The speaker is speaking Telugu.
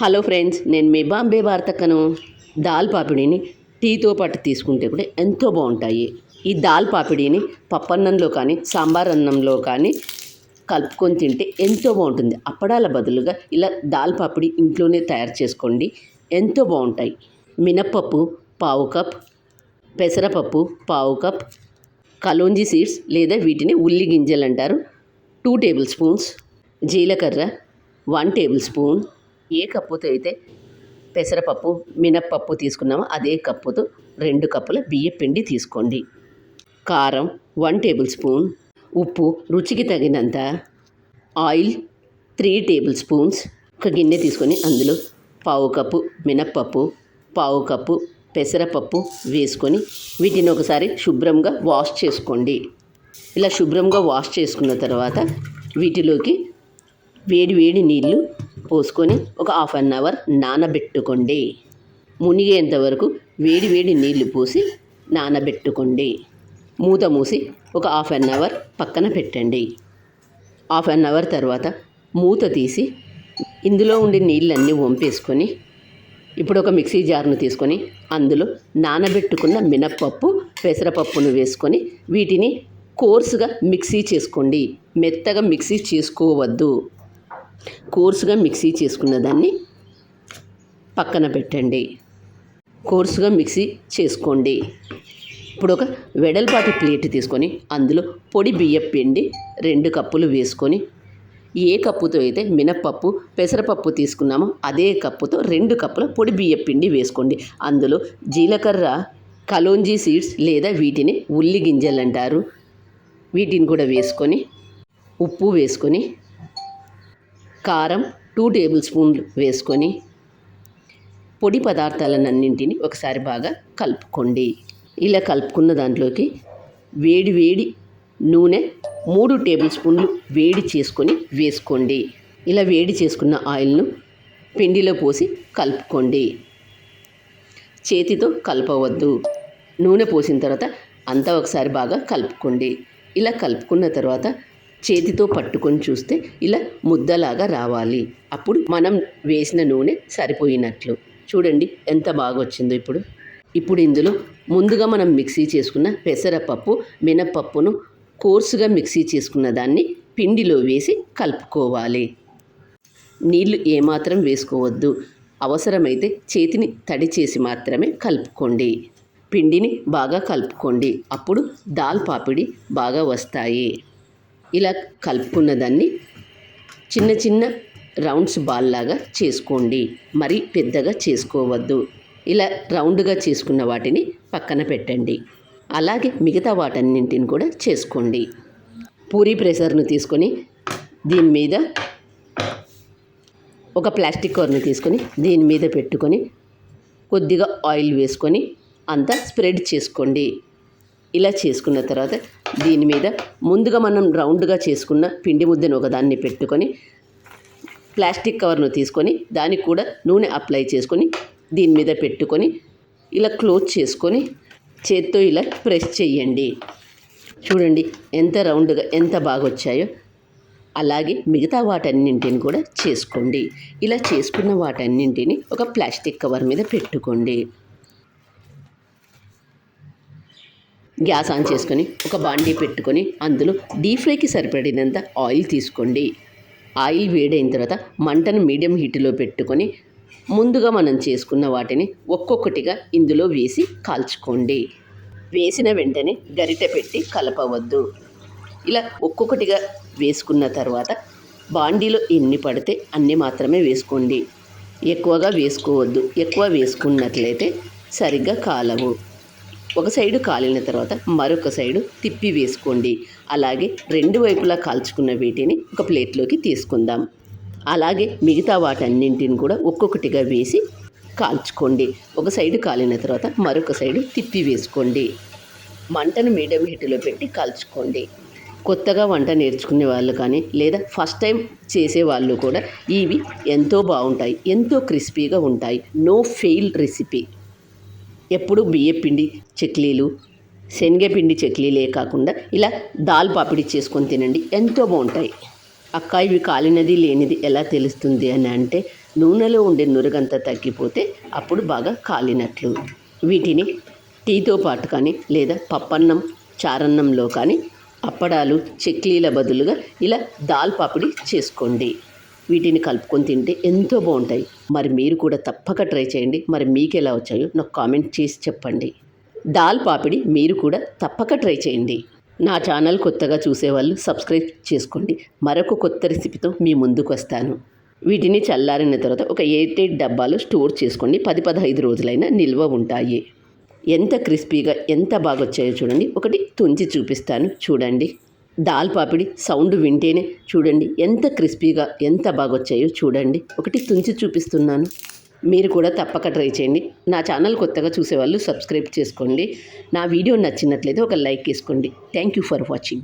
హలో ఫ్రెండ్స్ నేను మీ బాంబే వార్తకను. దాల్ పాపిడిని టీతో పాటు తీసుకుంటే కూడా ఎంతో బాగుంటాయి. ఈ దాల్ పాపిడిని పప్పన్నంలో కానీ సాంబార్ అన్నంలో కానీ కలుపుకొని తింటే ఎంతో బాగుంటుంది. అప్పడాల బదులుగా ఇలా దాల్ పాపిడి ఇంట్లోనే తయారు చేసుకోండి. ఎంతో బాగుంటాయి. మినప్పప్పు పావు కప్ పెసరపప్పు పావు కప్ కలోంజి సీడ్స్ లేదా వీటిని ఉల్లి గింజలు అంటారు టూ టేబుల్ స్పూన్స్ జీలకర్ర వన్ టేబుల్ స్పూన్ ఏ కప్పుతో అయితే పెసరపప్పు మినప్పప్పు తీసుకున్నామో అదే కప్పుతో రెండు కప్పుల బియ్య పిండి తీసుకోండి. కారం వన్ టేబుల్ స్పూన్ ఉప్పు రుచికి తగినంత ఆయిల్ త్రీ టేబుల్ స్పూన్స్ ఒక గిన్నె తీసుకొని అందులో పావు కప్పు మినప్పప్పు పావు కప్పు పెసరపప్పు వేసుకొని వీటిని ఒకసారి శుభ్రంగా వాష్ చేసుకోండి. ఇలా శుభ్రంగా వాష్ చేసుకున్న తర్వాత వీటిలోకి వేడి వేడి నీళ్ళు పోసుకొని ఒక హాఫ్ అన్ అవర్ నానబెట్టుకోండి. మునిగేంత వరకు వేడి వేడి నీళ్ళు పోసి నానబెట్టుకోండి. మూత మూసి ఒక హాఫ్ అన్ అవర్ పక్కన పెట్టండి. హాఫ్ అన్ అవర్ తర్వాత మూత తీసి ఇందులో ఉండే నీళ్ళన్నీ వంపేసుకొని ఇప్పుడు ఒక మిక్సీ జార్ను తీసుకొని అందులో నానబెట్టుకున్న మినప్పప్పు పెసరపప్పును వేసుకొని వీటిని కోర్సుగా మిక్సీ చేసుకోండి. మెత్తగా మిక్సీ చేసుకోవద్దు. కోర్సుగా మిక్సీ చేసుకున్న దాన్ని పక్కన పెట్టండి. కోర్సుగా మిక్సీ చేసుకోండి. ఇప్పుడు ఒక వెడల్పాటి ప్లేట్ తీసుకొని అందులో పొడి బియ్యం పిండి రెండు కప్పులు వేసుకొని ఏ కప్పుతో అయితే మినప్పప్పు పెసరపప్పు తీసుకున్నామో అదే కప్పుతో రెండు కప్పుల పొడి బియ్యం పిండి వేసుకోండి. అందులో జీలకర్ర కలోంజీ సీడ్స్ లేదా వీటిని ఉల్లి గింజలు అంటారు వీటిని కూడా వేసుకొని ఉప్పు వేసుకొని కారం టూ టేబుల్ స్పూన్లు వేసుకొని పొడి పదార్థాలన్నింటినీ ఒకసారి బాగా కలుపుకోండి. ఇలా కలుపుకున్న దాంట్లోకి వేడి వేడి నూనె మూడు టేబుల్ స్పూన్లు వేడి చేసుకొని వేసుకోండి. ఇలా వేడి చేసుకున్న ఆయిల్ను పిండిలో పోసి కలుపుకోండి. చేతితో కలపవద్దు. నూనె పోసిన తర్వాత అంతా ఒకసారి బాగా కలుపుకోండి. ఇలా కలుపుకున్న తర్వాత చేతితో పట్టుకొని చూస్తే ఇలా ముద్దలాగా రావాలి. అప్పుడు మనం వేసిన నూనె సరిపోయినట్లు. చూడండి ఎంత బాగా వచ్చిందో ఇప్పుడు. ఇప్పుడు ఇందులో ముందుగా మనం మిక్సీ చేసుకున్న పెసరపప్పు మినపప్పును కోర్సుగా మిక్సీ చేసుకున్న దాన్ని పిండిలో వేసి కలుపుకోవాలి. నీళ్ళు ఏమాత్రం వేసుకోవద్దు. అవసరమైతే చేతిని తడి చేసి మాత్రమే కలుపుకోండి. పిండిని బాగా కలుపుకోండి. అప్పుడు దాల్ పాపిడి బాగా వస్తాయి. ఇలా కలుపుకున్న దాన్ని చిన్న చిన్న రౌండ్స్ బాల్ లాగా చేసుకోండి. మరీ పెద్దగా చేసుకోవద్దు. ఇలా రౌండ్గా చేసుకున్న వాటిని పక్కన పెట్టండి. అలాగే మిగతా వాటన్నింటిని కూడా చేసుకోండి. పూరీ ప్రెషర్ను తీసుకొని దీని మీద ఒక ప్లాస్టిక్ కవర్ని తీసుకొని దీని మీద పెట్టుకొని కొద్దిగా ఆయిల్ వేసుకొని అంతా స్ప్రెడ్ చేసుకోండి. ఇలా చేసుకున్న తర్వాత దీని మీద ముందుగా మనం రౌండ్గా చేసుకున్న పిండి ముద్దను ఒకదాన్ని పెట్టుకొని ప్లాస్టిక్ కవర్ను తీసుకొని దానికి కూడా నూనె అప్లై చేసుకొని దీని మీద పెట్టుకొని ఇలా క్లోజ్ చేసుకొని చేత్తో ఇలా ప్రెస్ చేయండి. చూడండి ఎంత రౌండ్గా ఎంత బాగా వచ్చాయో అలాగే మిగతా వాటన్నింటిని కూడా చేసుకోండి. ఇలా చేసుకున్న వాటన్నింటిని ఒక ప్లాస్టిక్ కవర్ మీద పెట్టుకోండి. గ్యాస్ ఆన్ చేసుకొని ఒక బాండీ పెట్టుకొని అందులో డీప్ ఫ్రైకి సరిపడినంత ఆయిల్ తీసుకోండి. ఆయిల్ వేడైన తర్వాత మంటను మీడియం హీట్లో పెట్టుకొని ముందుగా మనం చేసుకున్న వాటిని ఒక్కొక్కటిగా ఇందులో వేసి కాల్చుకోండి. వేసిన వెంటనే గరిట పెట్టి కలపవద్దు. ఇలా ఒక్కొక్కటిగా వేసుకున్న తర్వాత బాండీలో ఎన్ని పడితే అన్ని మాత్రమే వేసుకోండి. ఎక్కువగా వేసుకోవద్దు. ఎక్కువ వేసుకున్నట్లయితే సరిగ్గా కాలవు. ఒక సైడు కాలిన తర్వాత మరొక సైడు తిప్పి వేసుకోండి. అలాగే రెండు వైపులా కాల్చుకున్న వీటిని ఒక ప్లేట్లోకి తీసుకుందాం. అలాగే మిగతా వాటన్నింటిని కూడా ఒక్కొక్కటిగా వేసి కాల్చుకోండి. ఒక సైడు కాలిన తర్వాత మరొక సైడు తిప్పి వేసుకోండి. మంటను మీడియం హీట్లో పెట్టి కాల్చుకోండి. కొత్తగా వంట నేర్చుకునే వాళ్ళు కానీ లేదా ఫస్ట్ టైం చేసే వాళ్ళు కూడా ఇవి ఎంతో బాగుంటాయి ఎంతో క్రిస్పీగా ఉంటాయి. No fail recipe. ఎప్పుడు బియ్యపిండి చెక్లీలు శనగపిండి చెక్లీలే కాకుండా ఇలా దాల్ పాపిడి చేసుకొని తినండి. ఎంతో బాగుంటాయి. అక్క ఇవి కాలినది లేనిది ఎలా తెలుస్తుంది అని అంటే నూనెలో ఉండే నురగంతా తగ్గిపోతే అప్పుడు బాగా కాలినట్లు. వీటిని టీతో పాటు కానీ లేదా పప్పన్నం చారన్నంలో కానీ అప్పడాలు చెక్లీల బదులుగా ఇలా దాల్ పాపిడి చేసుకోండి. వీటిని కలుపుకొని తింటే ఎంతో బాగుంటాయి. మరి మీరు కూడా తప్పక ట్రై చేయండి. మరి మీకు ఎలా వచ్చాయో నాకు కామెంట్ చేసి చెప్పండి. దాల్ పాపిడి మీరు కూడా తప్పక ట్రై చేయండి. నా ఛానల్ కొత్తగా చూసేవాళ్ళు సబ్స్క్రైబ్ చేసుకోండి. మరొక కొత్త రెసిపీతో మీ ముందుకు వస్తాను. వీటిని చల్లారిన తర్వాత ఒక ఎయిట్ ఎయిట్ డబ్బాలు స్టోర్ చేసుకోండి. పది పదహైదు రోజులైనా నిల్వ ఉంటాయి. ఎంత క్రిస్పీగా ఎంత బాగా వచ్చాయో చూడండి. ఒకటి తుంచి చూపిస్తాను. చూడండి. దాల్ పాపిడి సౌండ్ వింటేనే చూడండి ఎంత క్రిస్పీగా ఎంత బాగా వచ్చాయో చూడండి. ఒకటి తుంచి చూపిస్తున్నాను. మీరు కూడా తప్పక ట్రై చేయండి. నా ఛానల్ కొత్తగా చూసేవాళ్ళు సబ్స్క్రైబ్ చేసుకోండి. నా వీడియో నచ్చినట్లయితే ఒక లైక్ వేసుకోండి. Thank you for watching.